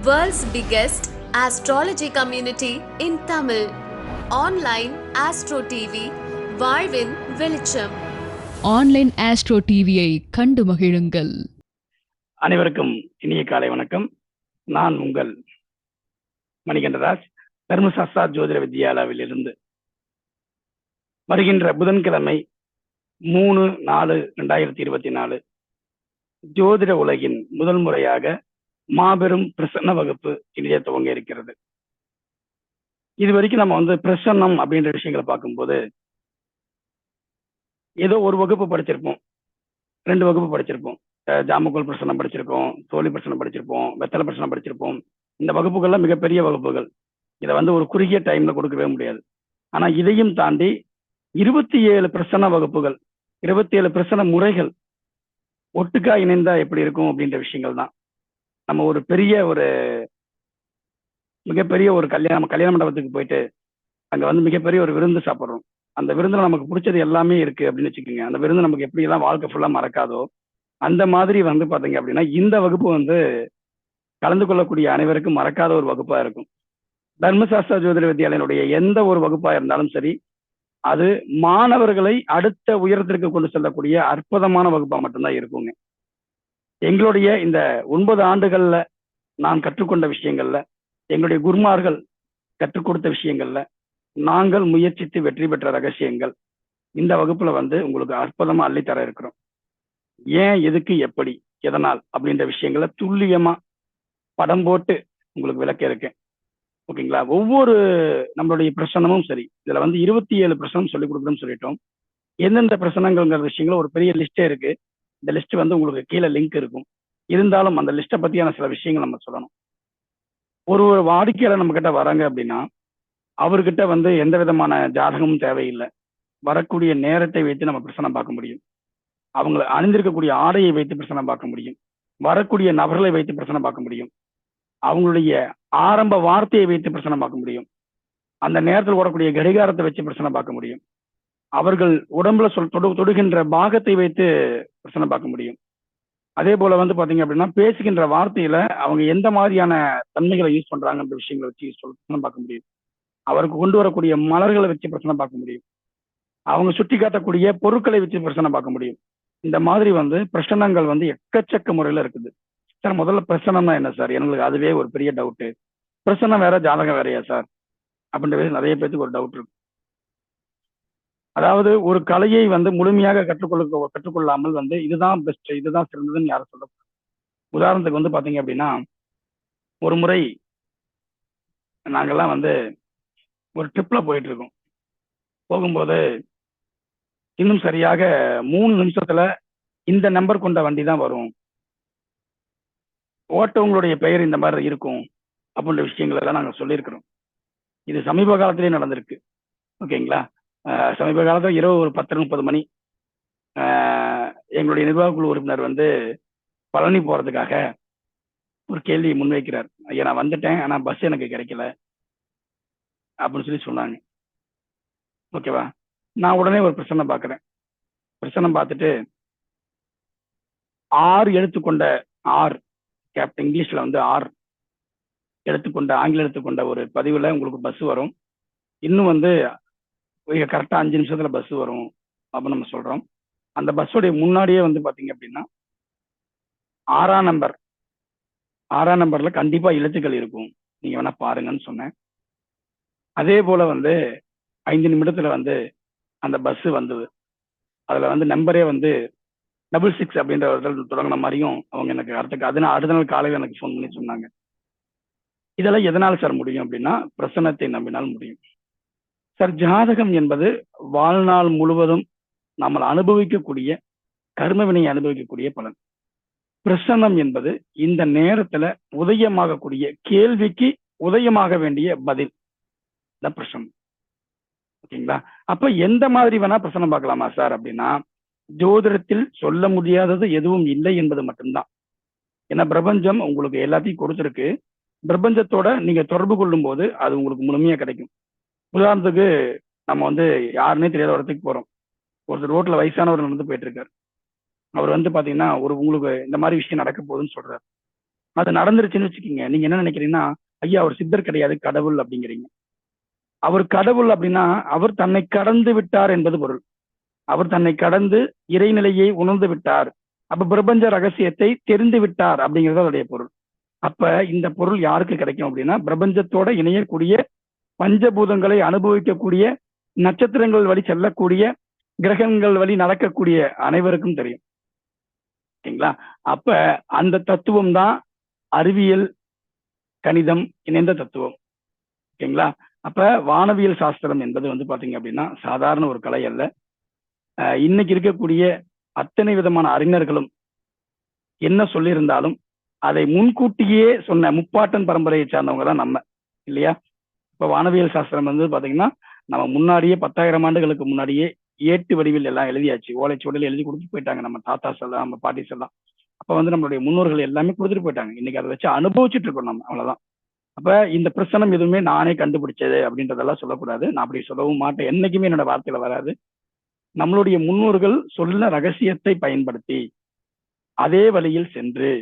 World's biggest astrology community in Tamil. Online Astro TV, வாழ்வின் வெளிச்சம் online astro டிவியை கண்டு மகிழுங்கள். அனைவருக்கும் இனிய காலை வணக்கம். நான் உங்கள் மணிகண்டராஜ் தர்மசாஸ்திரா ஜோதிட வித்யாலயாவில் இருந்து. வருகின்ற புதன்கிழமை மூணு நாலு ரெண்டாயிரத்தி இருபத்தி நாலு. ஜோதிட உலகின் முதல் முறையாக மாபெரும் பிரசன்ன வகுப்பு இனிய துவங்க இருக்கிறது. இது வரைக்கும் நம்ம வந்து பிரசன்னம் அப்படின்ற விஷயங்களை பார்க்கும்போது ஏதோ ஒரு வகுப்பு படிச்சிருப்போம். ரெண்டு வகுப்பு படிச்சிருப்போம். ஜாமக்கோல் பிரசனம் படிச்சிருக்கோம் தோழி பிரசனம் படிச்சிருப்போம் வெத்தலை பிரசனம் படிச்சிருப்போம். இந்த வகுப்புகள்லாம் மிகப்பெரிய வகுப்புகள். இதை வந்து ஒரு குறுகிய டைம்ல கொடுக்கவே முடியாது. ஆனா இதையும் தாண்டி இருபத்தி ஏழு பிரசன வகுப்புகள் இருபத்தி ஏழு பிரசன முறைகள் ஒட்டுக்கா இணைந்தா எப்படி இருக்கும் அப்படின்ற விஷயங்கள் தான். நம்ம ஒரு பெரிய ஒரு மிகப்பெரிய ஒரு கல்யாணம் கல்யாண மண்டபத்துக்கு போயிட்டு அங்க வந்து மிகப்பெரிய ஒரு விருந்து சாப்பிட்றோம். அந்த விருந்தில் நமக்கு பிடிச்சது எல்லாமே இருக்கு அப்படின்னு வச்சுக்கோங்க. அந்த விருந்து நமக்கு எப்படி எல்லாம் வாழ்க்கை ஃபுல்லா மறக்காதோ அந்த மாதிரி வந்து பாத்தீங்க அப்படின்னா இந்த வகுப்பு வந்து கலந்து கொள்ளக்கூடிய அனைவருக்கும் மறக்காத ஒரு வகுப்பா இருக்கும். தர்மசாஸ்திர ஜோதிட வித்யாலயனுடைய எந்த ஒரு வகுப்பா இருந்தாலும் சரி அது மாணவர்களை அடுத்த உயரத்திற்கு கொண்டு செல்லக்கூடிய அற்புதமான வகுப்பா மட்டும்தான் இருக்குங்க. எங்களுடைய இந்த ஒன்பது ஆண்டுகள்ல நான் கற்றுக்கொண்ட விஷயங்கள்ல எங்களுடைய குருமார்கள் கற்றுக் கொடுத்த விஷயங்கள்ல நாங்கள் முயற்சித்து வெற்றி பெற்ற ரகசியங்கள் இந்த வகுப்புல வந்து உங்களுக்கு அற்புதமா அள்ளித்தர இருக்கிறோம். ஏன் எதுக்கு எப்படி எதனால் அப்படின்ற விஷயங்களை துல்லியமா படம் போட்டு உங்களுக்கு விளக்க இருக்கேன். ஓகேங்களா? ஒவ்வொரு நம்மளுடைய பிரசனமும் சரி இதுல வந்து இருபத்தி ஏழு பிரசனம் சொல்லி கொடுக்குறோம்னு சொல்லிட்டோம். எந்தெந்த பிரசனங்கள்ங்கிற விஷயங்களும் ஒரு பெரிய லிஸ்டே இருக்கு. இந்த லிஸ்ட் வந்து உங்களுக்கு கீழே லிங்க் இருக்கும். இருந்தாலும் அந்த லிஸ்ட்டை பத்தியான சில விஷயங்கள் நம்ம சொல்லணும். ஒரு ஒரு வாடிக்கையாளர் நம்ம கிட்ட வராங்க அப்படின்னா அவர்கிட்ட வந்து எந்த விதமான ஜாதகமும் தேவையில்லை. வரக்கூடிய நேரத்தை வைத்து நம்ம பிரச்சனை பார்க்க முடியும். அவங்களை அணிந்திருக்கக்கூடிய ஆடையை வைத்து பிரச்சனை பார்க்க முடியும். வரக்கூடிய நபர்களை வைத்து பிரச்சனை பார்க்க முடியும். அவங்களுடைய ஆரம்ப வார்த்தையை வைத்து பிரச்சனை பார்க்க முடியும். அந்த நேரத்தில் ஓடக்கூடிய கடிகாரத்தை வச்சு பிரச்சனை பார்க்க முடியும். அவர்கள் உடம்புல சொல் தொடு தொடுகின்ற பாகத்தை வைத்து பிரச்சனை பார்க்க முடியும். அதே போல வந்து பாத்தீங்க அப்படின்னா பேசுகின்ற வார்த்தையில அவங்க எந்த மாதிரியான தன்மைகளை யூஸ் பண்றாங்கன்ற விஷயங்களை வச்சு பிரச்சனை பார்க்க முடியும். அவருக்கு கொண்டு வரக்கூடிய மலர்களை வச்சு பிரச்சனை பார்க்க முடியும். அவங்க சுட்டி காட்டக்கூடிய பொருட்களை வச்சு பிரச்சனை பார்க்க முடியும். இந்த மாதிரி வந்து பிரச்சனங்கள் வந்து எக்கச்சக்க முறையில இருக்குது. சார் முதல்ல பிரச்சனைனா என்ன சார்? எங்களுக்கு அதுவே ஒரு பெரிய டவுட்டு பிரச்சனை வேற ஜாதகம் வேறையா சார்? அப்படின்ற நிறைய பேருக்கு ஒரு டவுட் இருக்கு. அதாவது ஒரு கலையை வந்து முழுமையாக கற்றுக்கொள்ள கற்றுக்கொள்ளாமல் வந்து இதுதான் பெஸ்ட் இதுதான் சிறந்ததுன்னு யாரும் சொல்ல உதாரணத்துக்கு வந்து பாத்தீங்க அப்படின்னா ஒரு முறை நாங்கெல்லாம் வந்து ஒரு ட்ரிப்ல போயிட்டு இருக்கோம். போகும்போது இன்னும் சரியாக மூணு நிமிஷத்துல இந்த நம்பர் கொண்ட வண்டி தான் வரும். ஓட்டவங்களுடைய பெயர் இந்த மாதிரி இருக்கும் அப்படின்ற விஷயங்கள் எல்லாம் நாங்கள் சொல்லியிருக்கிறோம். இது சமீப காலத்திலே நடந்திருக்கு. ஓகேங்களா? சமீப காலத்தில் இரவு ஒரு பத்து முப்பது மணி. எங்களுடைய நிர்வாக குழு உறுப்பினர் வந்து பழனி போகிறதுக்காக ஒரு கேள்வியை முன்வைக்கிறார். ஐயா நான் வந்துட்டேன் ஆனால் பஸ் எனக்கு கிடைக்கல. அப்படின்னு சொல்லி சொன்னாங்க. ஓகேவா? நான் உடனே ஒரு பிரச்சனை பார்க்குறேன் பிரச்சனை பார்த்துட்டு ஆறு எழுத்துக்கொண்ட ஆர் கேப்டன் இங்கிலீஷில் வந்து ஆர் எடுத்துக்கொண்ட ஆங்கில எடுத்துக்கொண்ட ஒரு பதிவில் உங்களுக்கு பஸ் வரும். இன்னும் வந்து கரெக்டாக அஞ்சு நிமிஷத்தில் பஸ் வரும் அப்படின்னு நம்ம சொல்கிறோம் அந்த பஸ்ஸோடைய முன்னாடியே வந்து பார்த்தீங்க அப்படின்னா ஆறாம் நம்பர் ஆறாம் நம்பரில் கண்டிப்பாக எழுத்துக்கள் இருக்கும். நீங்கள் வேணால் பாருங்கன்னு சொன்னேன். அதே போல வந்து ஐந்து நிமிடத்தில் வந்து அந்த பஸ்ஸு வந்தது அதில் வந்து நம்பரே வந்து டபுள் சிக்ஸ் அப்படின்ற ஒரு தொடங்கின மாதிரியும் அவங்க எனக்கு அடுத்த அது அடுத்த நாள் காலையில் எனக்கு ஃபோன் பண்ணி சொன்னாங்க. இதெல்லாம் எதனால் சார் முடியும் அப்படின்னா பிரசன்னத்தை நம்பினால் முடியும். சார் ஜாதகம் என்பது வாழ்நாள் முழுவதும் நம்ம அனுபவிக்கக்கூடிய கர்மவினை அனுபவிக்கக்கூடிய பலன். பிரசன்னம் என்பது இந்த நேரத்துல உதயமாகக்கூடிய கேள்விக்கு உதயமாக வேண்டிய பதில். இந்த பிரசன்னம். ஓகேங்களா? அப்ப எந்த மாதிரி வேணா பிரசனம் பார்க்கலாமா சார் அப்படின்னா ஜோதிடத்தில் சொல்ல முடியாதது எதுவும் இல்லை என்பது மட்டும்தான். ஏன்னா பிரபஞ்சம் உங்களுக்கு எல்லாத்தையும் கொடுத்துருக்கு. பிரபஞ்சத்தோட நீங்க தொடர்பு கொள்ளும் போது அது உங்களுக்கு முழுமையா கிடைக்கும். உதாரணத்துக்கு நம்ம வந்து யாருன்னே தெரியாத இடத்துக்கு போறோம். ஒருத்தர் ரோட்ல வயசானவர் நடந்து போயிட்டு இருக்காரு அவர் வந்து பாத்தீங்கன்னா ஒரு உங்களுக்கு இந்த மாதிரி விஷயம் நடக்க போகுதுன்னு சொல்றாரு. அது நடந்துருச்சுன்னு வச்சுக்கோங்க. நீங்க என்ன நினைக்கிறீங்கன்னா ஐயா அவர் சித்தர் கிடையாது கடவுள் அப்படிங்கிறீங்க. அவர் கடவுள் அப்படின்னா அவர் தன்னை கடந்து விட்டார் என்பது பொருள். அவர் தன்னை கடந்து இறைநிலையை உணர்ந்து விட்டார். அப்ப பிரபஞ்ச ரகசியத்தை தெரிந்து விட்டார் அப்படிங்கிறது அதோடைய பொருள். அப்ப இந்த பொருள் யாருக்கு கிடைக்கும் அப்படின்னா பிரபஞ்சத்தோட இணையக்கூடிய பஞ்சபூதங்களை அனுபவிக்கக்கூடிய நட்சத்திரங்கள் வழி செல்லக்கூடிய கிரகங்கள் வழி நடக்கக்கூடிய அனைவருக்கும் தெரியும். ஓகேங்களா? அப்ப அந்த தத்துவம் தான் அறிவியல் கணிதம் இணைந்த தத்துவம். ஓகேங்களா? அப்ப வானவியல் சாஸ்திரம் என்பது வந்து பாத்தீங்க அப்படின்னா சாதாரண ஒரு கலை அல்ல. இன்னைக்கு இருக்கக்கூடிய அத்தனை விதமான அறிஞர்களும் என்ன சொல்லியிருந்தாலும் அதை முன்கூட்டியே சொன்ன முப்பாட்டன் பரம்பரையை சார்ந்தவங்க தான் நம்ம இல்லையா? இப்போ வானவியல் சாஸ்திரம் வந்து பாத்தீங்கன்னா நம்ம முன்னாடியே பத்தாயிரம் ஆண்டுகளுக்கு முன்னாடியே ஏட்டு வடிவில் எல்லாம் எழுதியாச்சு. ஓலைச்சுவடியில் எழுதி கொடுத்துட்டு போயிட்டாங்க நம்ம தாத்தாஸ் எல்லாம் நம்ம பாட்டிஸ் எல்லாம் அப்ப வந்து நம்மளுடைய முன்னோர்கள் எல்லாமே கொடுத்துட்டு போயிட்டாங்க. இன்னைக்கு அதை வச்சு அனுபவிச்சுட்டு இருக்கோம் நம்ம அவ்வளோதான் அப்ப இந்த பிரச்சனம் எதுவுமே நானே கண்டுபிடிச்சது அப்படின்றதெல்லாம் சொல்லக்கூடாது. நான் அப்படி சொல்லவும் மாட்டேன். என்னைக்குமே என்னோட வார்த்தையில வராது. நம்மளுடைய முன்னோர்கள் சொல்ல ரகசியத்தை பயன்படுத்தி அதே வழியில் சென்று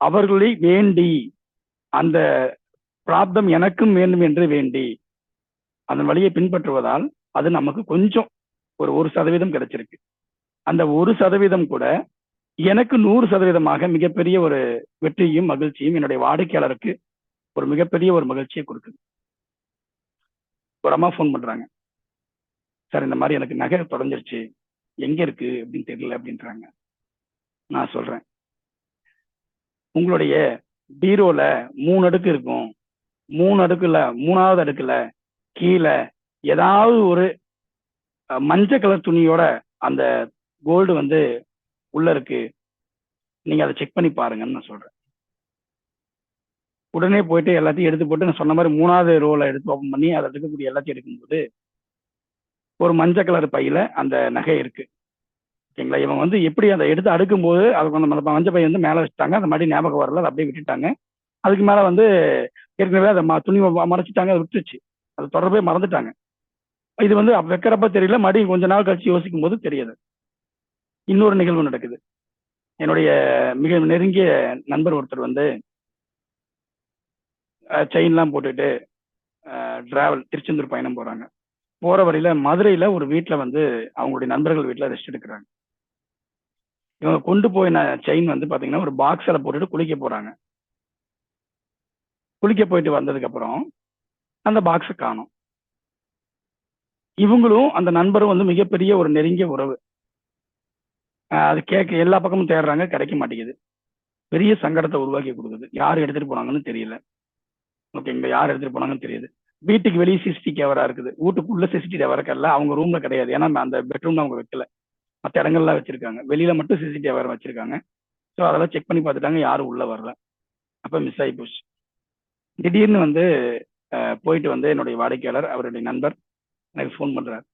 அவர்களை வேண்டி அந்த பிராப்தம் எனக்கும் வேண்டும் என்று வேண்டி அதன் வழியை பின்பற்றுவதால் அது நமக்கு கொஞ்சம் ஒரு ஒரு சதவீதம் கிடைச்சிருக்கு. அந்த ஒரு சதவீதம் கூட எனக்கு நூறு சதவீதமாக மிகப்பெரிய ஒரு வெற்றியும் மகிழ்ச்சியும் என்னுடைய வாடிக்கையாளருக்கு ஒரு மிகப்பெரிய ஒரு மகிழ்ச்சியை கொடுக்குது. ஒரு அம்மா ஃபோன் பண்றாங்க. சார் இந்த மாதிரி எனக்கு நகை தொடஞ்சிருச்சு எங்க இருக்கு? அப்படின்னு தெரியல அப்படின்றாங்க. நான் சொல்றேன். உங்களுடைய பீரோல மூணு அடுக்கு இருக்கும். மூணு அடுக்குல மூணாவது அடுக்குல கீழே ஏதாவது ஒரு மஞ்சள் கலர் துணியோட அந்த கோல்டு வந்து உள்ள இருக்கு. நீங்க அதை செக் பண்ணி பாருங்கன்னு நான் சொல்றேன். உடனே போயிட்டு எல்லாத்தையும் எடுத்து போட்டு நான் சொன்ன மாதிரி மூணாவது ரோல எடுத்து ஓப்பன் பண்ணி அதில் இருக்கக்கூடிய எல்லாத்தையும் எடுக்கும்போது ஒரு மஞ்சள் கலர் பையில அந்த நகை இருக்கு. ஓகேங்களா? இவன் வந்து எப்படி அதை எடுத்து அடுக்கும்போது அதுக்கு அந்த மஞ்சள் பையன் வந்து மேலே வச்சுட்டாங்க. அந்த மாதிரி ஞாபகம் வரல. அதை அப்படியே விட்டுட்டாங்க. அதுக்கு மேல வந்து ஏற்கனவே அதை ம- துணி மறைச்சிட்டாங்க அதை விட்டுருச்சு. அது தொடர்பே மறந்துட்டாங்க. இது வந்து வைக்கிறப்ப தெரியல மறுபடியும் கொஞ்ச நாள் கழிச்சு யோசிக்கும் போது தெரியுது. இன்னொரு நிகழ்வு நடக்குது. என்னுடைய மிக நெருங்கிய நண்பர் ஒருத்தர் வந்து செயின்லாம் போட்டுட்டு டிராவல் திருச்செந்தூர் பயணம் போறாங்க. போற வழியில மதுரையில ஒரு வீட்ல வந்து அவங்களுடைய நண்பர்கள் வீட்டில் ரெஸ்ட் எடுக்கிறாங்க. இவங்க கொண்டு போயின செயின் வந்து பாத்தீங்கன்னா ஒரு பாக்ஸில் போட்டுட்டு குளிக்க போறாங்க. குளிக்க போயிட்டு வந்ததுக்கு அப்புறம் அந்த பாக்ஸை காணும். இவங்களும் அந்த நண்பரும் வந்து மிகப்பெரிய ஒரு நெருங்கிய உறவு. அது கேட்க எல்லா பக்கமும் தேடுறாங்க கிடைக்க மாட்டேங்குது. பெரிய சங்கடத்தை உருவாக்கி கொடுக்குது. யார் எடுத்துட்டு போனாங்கன்னு தெரியல. ஓகேங்களா யார் எடுத்துட்டு போனாங்கன்னு தெரியுது. வீட்டுக்கு வெளியே சிசிடி கேமரா இருக்குது. வீட்டுக்குள்ள சிசிடி கேமரா இருக்கல அவங்க ரூம்ல கிடையாது. ஏன்னா அந்த பெட்ரூம்ல அவங்க வைக்கல. மற்ற இடங்கள்லாம் வச்சிருக்காங்க. வெளியில மட்டும் சிசிடி கேமரா வச்சிருக்காங்க. ஸோ அதெல்லாம் செக் பண்ணி பார்த்துட்டாங்க. யாரும் உள்ள வரல. அப்போ மிஸ் ஆகி போச்சு. திடீர்னு வந்து போயிட்டு வந்து என்னுடைய வாடிக்கையாளர் அவருடைய நண்பர் எனக்கு ஃபோன் பண்றாரு.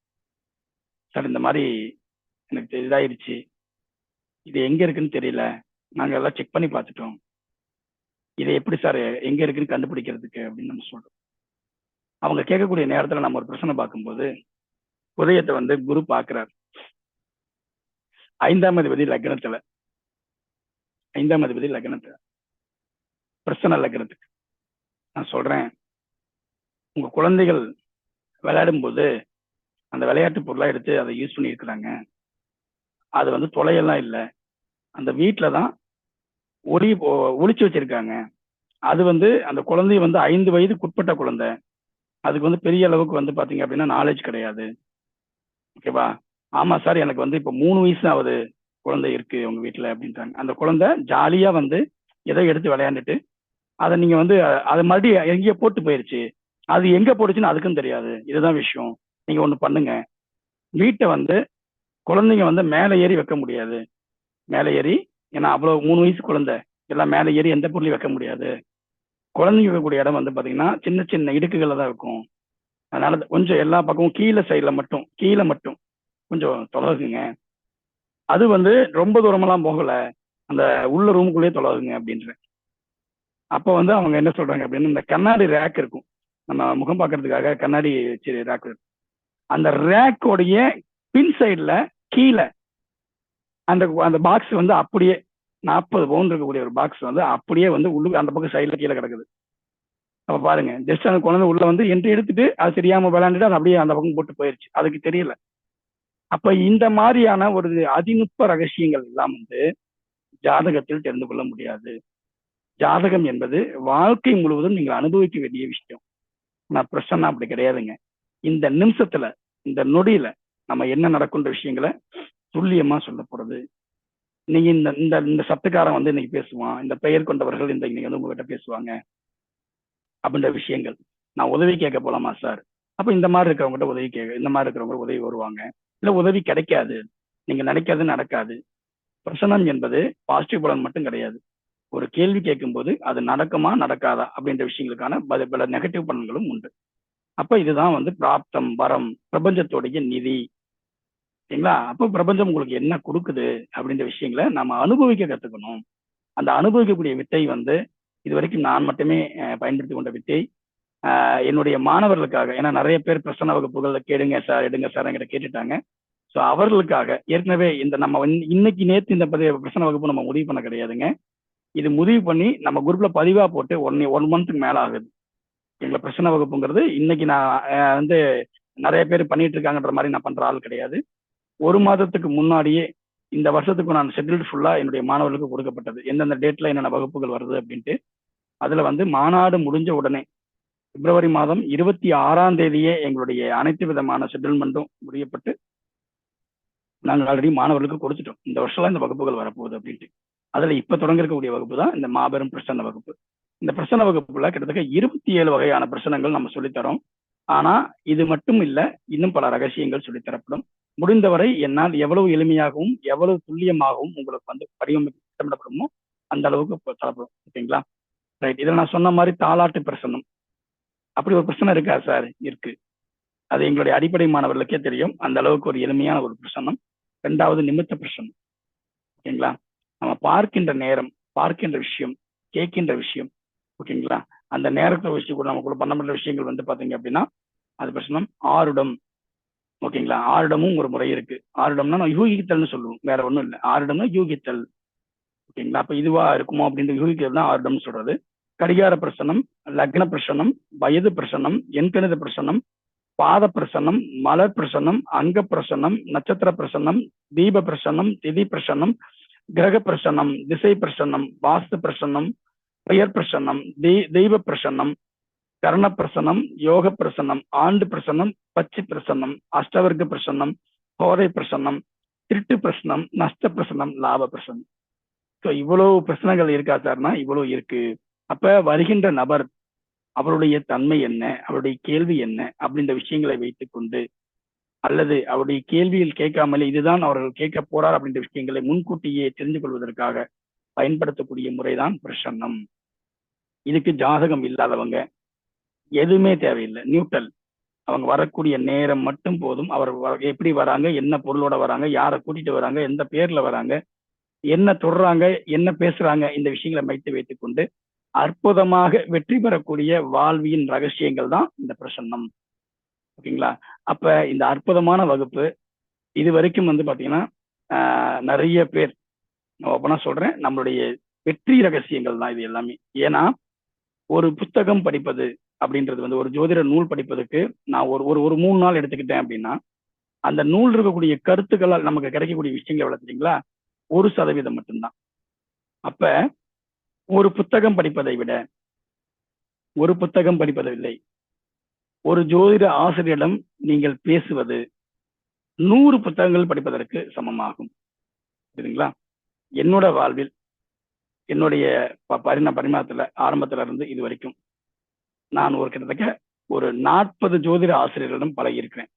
சார் இந்த மாதிரி எனக்கு இதாயிருச்சு. இது எங்க இருக்குன்னு தெரியல. நாங்கள் எல்லாம் செக் பண்ணி பார்த்துட்டோம். இதை எப்படி சார் எங்க இருக்குன்னு கண்டுபிடிக்கிறதுக்கு? அப்படின்னு நம்ம சொல்றோம். அவங்க கேட்கக்கூடிய நேரத்தில் நம்ம ஒரு பிரச்சனை பார்க்கும்போது உதயத்தை வந்து குரு பார்க்கிறார். ஐந்தாம் அதிபதி லக்னத்துல. ஐந்தாம் அதிபதி லக்னத்துல. பிரச்சனை லக்னத்துக்கு. நான் சொல்றேன். உங்க குழந்தைகள் விளையாடும் போது அந்த விளையாட்டு பொருளா எடுத்து அதை யூஸ் பண்ணியிருக்கிறாங்க. அது வந்து தொலையெல்லாம் இல்லை. அந்த வீட்டில் தான் ஒளி ஒ- ஒளிச்சு வச்சிருக்காங்க. அது வந்து அந்த குழந்தை வந்து ஐந்து வயதுக்கு உட்பட்ட குழந்தை. அதுக்கு வந்து பெரிய அளவுக்கு வந்து பார்த்தீங்க அப்படின்னா நாலேஜ் கிடையாது. ஓகேவா ஆமாம் சார் எனக்கு வந்து இப்போ மூணு வயசு ஆகுது குழந்தை இருக்கு உங்க வீட்டில் அப்படின்றாங்க. அந்த குழந்தை ஜாலியாக வந்து எதை எடுத்து விளையாண்டுட்டு அதை நீங்க வந்து அதை மறுபடியும் எங்கேயோ போட்டு போயிருச்சு. அது எங்க போட்டுச்சுன்னு அதுக்கும் தெரியாது. இதுதான் விஷயம். நீங்க ஒண்ணு பண்ணுங்க. வீட்டை வந்து குழந்தைங்க வந்து மேலே ஏறி வைக்க முடியாது. மேலே ஏறி ஏன்னா அவ்வளோ மூணு வயசு குழந்தை. எல்லாம் மேலே ஏறி எந்த பொருளையும் வைக்க முடியாது. குழந்தைங்க வைக்கக்கூடிய இடம் வந்து பார்த்தீங்கன்னா சின்ன சின்ன இடுக்குகளில் தான் இருக்கும். அதனால கொஞ்சம் எல்லா பக்கமும் கீழே சைடில் மட்டும் கீழே மட்டும் கொஞ்சம் தொலைகுங்க. அது வந்து ரொம்ப தூரமெல்லாம் போகலை. அந்த உள்ள ரூமுக்குள்ளேயே தொலைகுங்க அப்படின்றேன். அப்போ வந்து அவங்க என்ன சொல்றாங்க அப்படின்னு இந்த கண்ணாடி ரேக் இருக்கும். நம்ம முகம் பார்க்கறதுக்காக கண்ணாடி வச்சு ரேக் இருக்கும் அந்த ரேக்கோடைய பின் சைடில் கீழே அந்த அந்த பாக்ஸ் வந்து அப்படியே நாற்பது பவுன் இருக்கக்கூடிய ஒரு பாக்ஸ் வந்து அப்படியே வந்து உள்ளு அந்த பக்கம் சைடில் கீழே கிடக்குது. அப்போ பாருங்க ஜஸ்ட் அந்த குழந்தை உள்ள வந்து என்ட்ரி எடுத்துட்டு அது தெரியாமல் விளையாண்டுட்டு அது அப்படியே அந்த பக்கம் போட்டு போயிருச்சு. அதுக்கு தெரியல. அப்ப இந்த மாதிரியான ஒரு அதிநுட்ப ரகசியங்கள் எல்லாம் வந்து ஜாதகத்தில் தெரிந்து கொள்ள முடியாது. ஜாதகம் என்பது வாழ்க்கை முழுவதும் நீங்கள் அனுபவிக்க வேண்டிய விஷயம். நான் பிரச்சனை அப்படி கிடையாதுங்க. இந்த நிமிஷத்துல இந்த நொடியில நம்ம என்ன நடக்குன்ற விஷயங்களை துல்லியமா சொல்ல போறது. நீங்க இந்த இந்த இந்த சத்துக்காரன் வந்து இன்னைக்கு பேசுவான் இந்த பெயர் கொண்டவர்கள் இந்த இன்னைக்கு வந்து உங்ககிட்ட பேசுவாங்க அப்படின்ற விஷயங்கள். நான் உதவி கேட்க போலாமா சார்? அப்ப இந்த மாதிரி இருக்கிறவங்ககிட்ட உதவி கேட்க இந்த மாதிரி இருக்கிறவங்க உதவி வருவாங்க. இல்ல உதவி கிடைக்காது. நீங்க நினைக்காது நடக்காது. பிரசனம் என்பது பாசிட்டிவ் பலன் மட்டும் கிடையாது. ஒரு கேள்வி கேட்கும்போது அது நடக்குமா நடக்காதா அப்படின்ற விஷயங்களுக்கான பல பல நெகட்டிவ் பலன்களும் உண்டு. அப்ப இதுதான் வந்து பிராப்தம் வரம் பிரபஞ்சத்தோடைய நிதி. சரிங்களா? அப்போ பிரபஞ்சம் உங்களுக்கு என்ன கொடுக்குது அப்படின்ற விஷயங்களை நம்ம அனுபவிக்க கத்துக்கணும். அந்த அனுபவிக்கக்கூடிய வித்தை வந்து இது வரைக்கும் நான் மட்டுமே பயன்படுத்தி கொண்ட வித்தை. என்னுடைய மாணவர்களுக்காக ஏன்னா நிறைய பேர் பிரசன வகுப்புகள் கேடுங்க சார் எடுங்க சார் என்கிட்ட கேட்டுட்டாங்க. ஸோ அவர்களுக்காக ஏற்கனவே இந்த நம்ம இன்னைக்கு நேற்று இந்த பதிவு பிரசன்ன வகுப்பு நம்ம முடிவு பண்ண கிடையாதுங்க. இது முடிவு பண்ணி நம்ம குரூப்ல பதிவா போட்டு ஒன் ஒன் மந்த்துக்கு மேல ஆகுது. எங்களை பிரச்சனை வகுப்புங்கிறது இன்னைக்கு நான் வந்து நிறைய பேர் பண்ணிட்டு இருக்காங்கன்ற மாதிரி நான் பண்ற ஆள் கிடையாது. ஒரு மாதத்துக்கு முன்னாடியே இந்த வருஷத்துக்கு நான் ஷெட்யூல் ஃபுல்லா என்னுடைய மாணவர்களுக்கு கொடுக்கப்பட்டது. எந்தெந்த டேட்ல என்னென்ன வகுப்புகள் வருது அப்படின்ட்டு. அதுல வந்து மாநாடு முடிஞ்ச உடனே பிப்ரவரி மாதம் இருபத்தி ஆறாம் தேதியே எங்களுடைய அனைத்து விதமான செட்டில்மெண்ட்டும் முடியப்பட்டு நாங்கள் ஆல்ரெடி மாணவர்களுக்கு கொடுத்துட்டோம். இந்த வருஷம்லாம் இந்த வகுப்புகள் வரப்போகுது அப்படின்ட்டு. அதுல இப்ப தொடங்க இருக்கக்கூடிய வகுப்பு தான் இந்த மாபெரும் பிரசன்ன வகுப்பு. இந்த பிரசன்ன வகுப்புல கிட்டத்தட்ட இருபத்தி ஏழு வகையான பிரசனங்கள் நம்ம சொல்லித்தரோம். ஆனா இது மட்டும் இல்ல இன்னும் பல ரகசியங்கள் சொல்லித்தரப்படும். முடிந்தவரை என்னால் எவ்வளவு எளிமையாகவும் எவ்வளவு துல்லியமாகவும் உங்களுக்கு வந்து வடிவமைப்பு திட்டமிடப்படுமோ அந்த அளவுக்கு தரப்படும். ஓகேங்களா? ரைட் இதில் நான் சொன்ன மாதிரி தாலாட்டு பிரசனம் அப்படி ஒரு பிரச்சனை இருக்கா சார்? இருக்கு. அது எங்களுடைய அடிப்படை மாணவர்களுக்கே தெரியும். அந்த அளவுக்கு ஒரு எளிமையான ஒரு பிரசனம் ரெண்டாவது நிமித்த பிரசனம் ஓகேங்களா? நம்ம பார்க்கின்ற நேரம் பார்க்கின்ற விஷயம் கேட்கின்ற விஷயம் ஓகேங்களா? அந்த நேரத்தை வச்சு கூட நமக்குள்ள பண்ண பண்ணப்படுற விஷயங்கள் வந்து பாத்தீங்க அப்படின்னா அது பிரச்சனம் ஆருடம் ஓகேங்களா? ஆருடமும் ஒரு முறை இருக்கு. ஆருடம்னா நம்ம யூகித்தல்னு சொல்லுவோம். வேற ஒன்றும் இல்லை. ஆருடம்னா யூகித்தல். ஓகேங்களா? அப்ப இதுவா இருக்குமோ அப்படின்ற யூகிக்கிறது தான் ஆருடம்னு சொல்றது. கடிகார பிரசனம் லக்ன பிரசனம் வயது பிரசனம் எண்கணித பிரசனம் பாத பிரசனம் மலர் பிரசனம் அங்க பிரசனம் நட்சத்திர பிரசனம் தீப பிரசனம் திதி பிரசனம் கிரக பிரசன்னம் திசை பிரசன்னம் வாஸ்து பிரசன்னம் பெயர் பிரசன்னம் தெய்வ பிரசன்னம் கர்ண பிரசன்னம் யோக பிரசன்னம் ஆண்டு பிரசன்னம் பச்சி பிரசன்னம் அஷ்டவர்க்க பிரசன்னம் கோதை பிரசன்னம் திருட்டு பிரசனம் நஷ்ட பிரசனம் லாப பிரசனம் ஸோ இவ்வளவு பிரச்சனைகள் இருக்கா சார்னா இவ்வளவு இருக்கு. அப்ப வருகின்ற நபர் அவருடைய தன்மை என்ன அவருடைய கேள்வி என்ன அப்படின்ற விஷயங்களை வைத்துக்கொண்டு அல்லது அவருடைய கேள்வியில் கேட்காமலே இதுதான் அவர்கள் கேட்க போறார் அப்படின்ற விஷயங்களை முன்கூட்டியே தெரிந்து கொள்வதற்காக பயன்படுத்தக்கூடிய முறைதான் பிரசன்னம். இதுக்கு ஜாதகம் இல்லாதவங்க எதுவுமே தேவையில்லை. நியூட்ரல். அவங்க வரக்கூடிய நேரம் மட்டும் போதும். அவர் வ- எப்படி வராங்க? என்ன பொருளோட வராங்க? யாரை கூட்டிட்டு வராங்க? எந்த பேர்ல வராங்க? என்ன தொடுறாங்க? என்ன பேசுறாங்க? இந்த விஷயங்களை வைத்து வைத்துக்கொண்டு அற்புதமாக வெற்றி பெறக்கூடிய வாழ்வியின் ரகசியங்கள் தான் இந்த பிரசன்னம். ஓகேங்களா? அப்ப இந்த அற்புதமான வகுப்பு இது வரைக்கும் வந்து பாத்தீங்கன்னா ஆஹ், நிறைய பேர் நான் ஓப்பனா சொல்றேன் நம்மளுடைய வெற்றி ரகசியங்கள் தான் இது எல்லாமே. ஏன்னா ஒரு புத்தகம் படிப்பது அப்படின்றது வந்து ஒரு ஜோதிட நூல் படிப்பதற்கு நான் ஒரு ஒரு ஒரு மூணு நாள் எடுத்துக்கிட்டேன் அப்படின்னா அந்த நூல் இருக்கக்கூடிய கருத்துக்களால் நமக்கு கிடைக்கக்கூடிய விஷயங்களை வளர்த்துட்டீங்களா? ஒரு சதவீதம் மட்டும்தான். அப்ப ஒரு புத்தகம் படிப்பதை விட ஒரு புத்தகம் படிப்பதில்லை ஒரு ஜோதிட ஆசிரியரிடம் நீங்கள் பேசுவது நூறு புத்தகங்கள் படிப்பதற்கு சமமாகும். சரிங்களா என்னோட வாழ்வில் என்னுடைய ப- பரிண பரிமாணத்துல ஆரம்பத்துல இருந்து இது வரைக்கும் நான் ஒரு கிட்டத்தட்ட ஒரு நாற்பது ஜோதிட ஆசிரியர்களிடம் பழகியிருக்கிறேன்.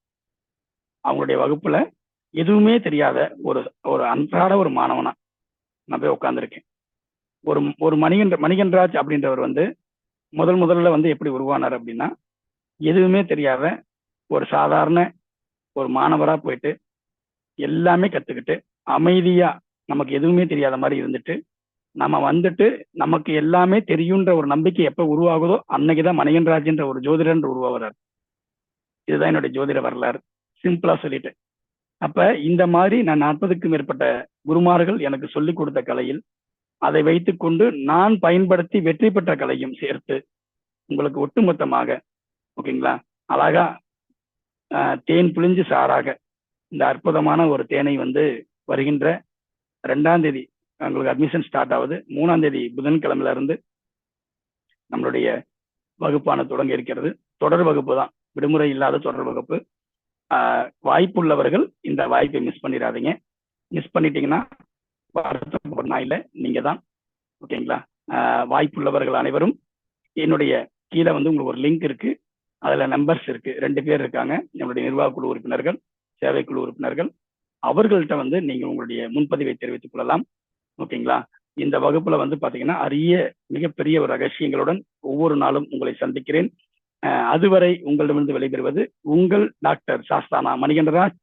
அவங்களுடைய வகுப்புல எதுவுமே தெரியாத ஒரு ஒரு அன்றாட ஒரு மாணவனா நான் போய் உட்காந்துருக்கேன் ஒரு ஒரு மணிகண்ட மணிகண்டராஜ் அப்படின்றவர் வந்து முதல் முதல்ல வந்து எப்படி உருவானார் அப்படின்னா எதுவுமே தெரியாத ஒரு சாதாரண ஒரு மாணவராக போயிட்டு எல்லாமே கற்றுக்கிட்டு அமைதியாக நமக்கு எதுவுமே தெரியாத மாதிரி இருந்துட்டு நம்ம வந்துட்டு நமக்கு எல்லாமே தெரியுன்ற ஒரு நம்பிக்கை எப்போ உருவாகுதோ அன்னைக்கு தான் மணிகண்டராஜ்ன்ற ஒரு ஜோதிடர் உருவாகிறார் இதுதான் என்னுடைய ஜோதிட வரலாறு. சிம்பிளா சொல்லிட்டு. அப்ப இந்த மாதிரி நான் நாற்பதுக்கும் மேற்பட்ட குருமார்கள் எனக்கு சொல்லிக் கொடுத்த கலையில் அதை வைத்துக்கொண்டு நான் பயன்படுத்தி வெற்றி பெற்ற கலையும் சேர்த்து உங்களுக்கு ஒட்டுமொத்தமாக ஓகேங்களா? அழகா தேன் புளிஞ்சு சாராக இந்த அற்புதமான ஒரு தேனை வந்து வருகின்ற ரெண்டாம் தேதி உங்களுக்கு அட்மிஷன் ஸ்டார்ட் ஆகுது. மூணாம் தேதி புதன்கிழமையில இருந்து நம்மளுடைய வகுப்பான தொடங்க இருக்கிறது. தொடர் வகுப்பு தான். விடுமுறை இல்லாத தொடர் வகுப்பு. வாய்ப்புள்ளவர்கள் இந்த வாய்ப்பை மிஸ் பண்ணிடாதீங்க. மிஸ் பண்ணிட்டீங்கன்னா வருத்தப்பட நான் இல்லை. நீங்க தான். ஓகேங்களா? வாய்ப்புள்ளவர்கள் அனைவரும் என்னுடைய கீழே வந்து உங்களுக்கு ஒரு லிங்க் இருக்கு. அதுல நம்பர்ஸ் இருக்கு. ரெண்டு பேர் இருக்காங்க. நம்மளுடைய நிர்வாக குழு உறுப்பினர்கள் சேவை குழு உறுப்பினர்கள். அவர்கள்ட்ட வந்து நீங்க உங்களுடைய முன்பதிவை தெரிவித்துக் கொள்ளலாம். ஓகேங்களா? இந்த வகுப்புல வந்து பாத்தீங்கன்னா அரிய மிகப்பெரிய ஒரு ரகசியங்களுடன் ஒவ்வொரு நாளும் உங்களை சந்திக்கிறேன். அதுவரை உங்களிடமிருந்து விடைபெறுவது உங்கள் டாக்டர் சாஸ்தானா மணிகண்டராஜ்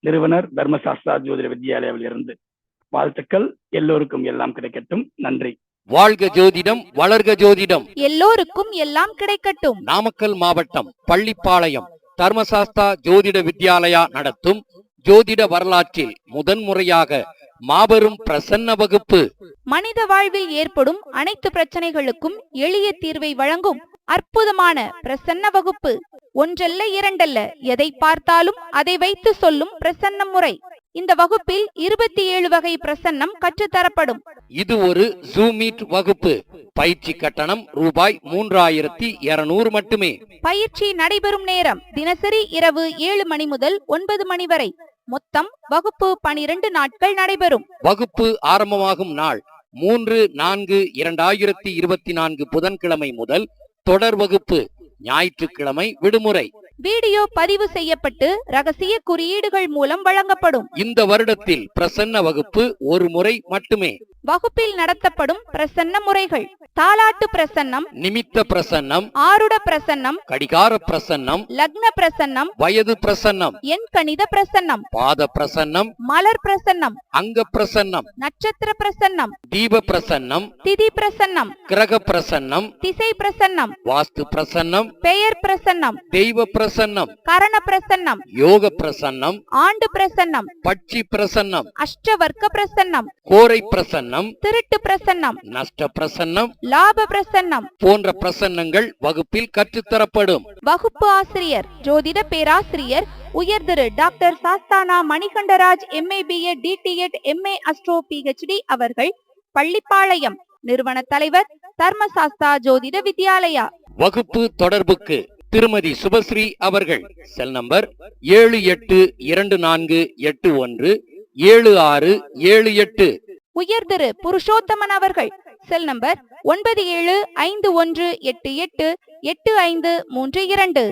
நிறுவனர் தர்மசாஸ்திரா ஜோதிட வித்யாலயாவில் இருந்து வாழ்த்துக்கள். எல்லோருக்கும் எல்லாம் கிடைக்கட்டும். நன்றி. வாழ்க ஜோதிடம் வளர்க ஜோதிடம். எல்லோருக்கும் எல்லாம் கிடைக்கட்டும். நாமக்கல் மாவட்டம் பள்ளிப்பாளையம் தர்மசாஸ்தா ஜோதிட வித்யாலயா நடத்தும் ஜோதிட வரலாற்றில் முதன்முறையாக மாபெரும் பிரசன்ன வகுப்பு. மனித வாழ்வில் ஏற்படும் அனைத்து பிரச்சனைகளுக்கும் எளிய தீர்வை வழங்கும் அற்புதமான பிரசன்ன வகுப்பு. ஒன்றல்ல இரண்டல்ல எதை பார்த்தாலும் அதை வைத்து சொல்லும் பிரசன்ன முறை. இந்த வகுப்பில் இருபத்தி ஏழு வகை பிரசன்னம் கற்றுத்தரப்படும். இது ஒரு ஜூம் மீட் வகுப்பு. பயிற்சி கட்டணம் ரூபாய் மூன்றாயிரத்தி இருநூறு மட்டுமே. பயிற்சி நடைபெறும் நேரம் தினசரி இரவு ஏழு மணி முதல் ஒன்பது மணி வரை. மொத்தம் வகுப்பு பனிரெண்டு நாட்கள் நடைபெறும். வகுப்பு ஆரம்பமாகும் நாள் மூன்று நான்கு இரண்டாயிரத்தி இருபத்தி நான்கு புதன்கிழமை முதல் தொடர் வகுப்பு. ஞாயிற்றுக்கிழமை விடுமுறை. வீடியோ பதிவு செய்யப்பட்டு ரகசிய குறியீடுகள் மூலம் வழங்கப்படும். இந்த வருடத்தில் பிரசன்ன வகுப்பு ஒரு முறை மட்டுமே. வகுப்பில் நடத்தப்படும் பிரசன்ன முறைகள். தாலாட்டு பிரசன்னம் நிமித்த பிரசன்னம் ஆருட பிரசன்னம் கடிகார பிரசன்னம் லக்ன பிரசன்னம் வயது பிரசன்னம் எண் கணித பிரசன்னம் பாத பிரசன்னம் மலர் பிரசன்னம் அங்க பிரசன்னம் நட்சத்திர பிரசன்னம் தீப பிரசன்னம் திதி பிரசன்னம் கிரக பிரசன்னம் திசை பிரசன்னம் வாஸ்து பிரசன்னம் பெயர் பிரசன்னம் தெய்வ பிரசன்னம் கரண பிரசன்னம் யோக பிரசன்னம் ஆண்டு பிரசன்னம் பட்சி பிரசன்னம் அஷ்டவர்க்க பிரசன்னம் கோரை பிரசன்னம் திருட்டு பிரசன்னம் நஷ்ட பிரசன்னம் லாப பிரசன்னம் போன்ற பிரசன்னங்கள் வகுப்பில் கற்றுத்தரப்படும். வகுப்பு ஆசிரியர் ஜோதிட பேராசிரியர் உயர் திரு doctor Sasthana Manikandaraj MA BEd DTEd MA astro PhD அவர்கள் பள்ளிப்பாளையம் நிறுவன தலைவர் தர்மசாஸ்தா ஜோதிட வித்யாலயா. வகுப்பு தொடர்புக்கு திருமதி சுபஸ்ரீ அவர்கள் செல் நம்பர் ஏழு எட்டு இரண்டு நான்கு எட்டு ஒன்று ஏழு ஆறு ஏழு எட்டு. உயர் திரு புருஷோத்தமன் அவர்கள். செல் நம்பர் ஒன்பது ஏழு ஐந்து ஒன்று எட்டு எட்டு எட்டு ஐந்து மூன்று இரண்டு.